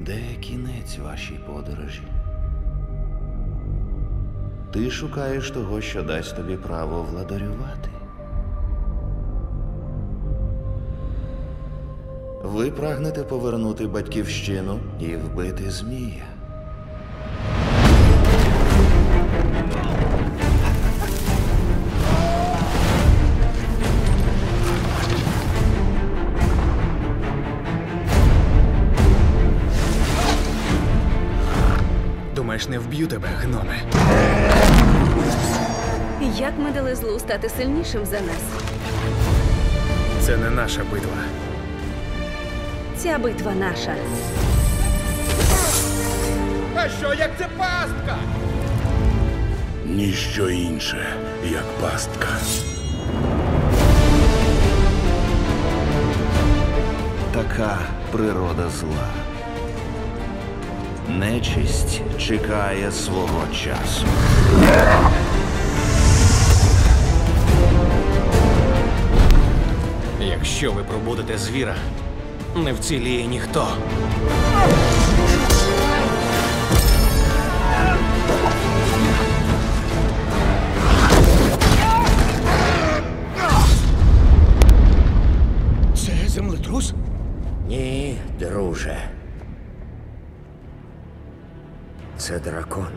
Де кінець вашій подорожі? Ти шукаєш того, що дасть тобі право владарювати. Ви прагнете повернути батьківщину і вбити змія. Думаєш, не вб'ю тебе, гноме? Як ми дали злу стати сильнішим за нас? Це не наша битва. Ця битва наша. А що, як це пастка? Ніщо інше, як пастка. Така природа зла. Нечисть чекає свого часу. Якщо ви пробудете звіра, не вціліє ніхто. Це землетрус? Ні, друже. Це дракон.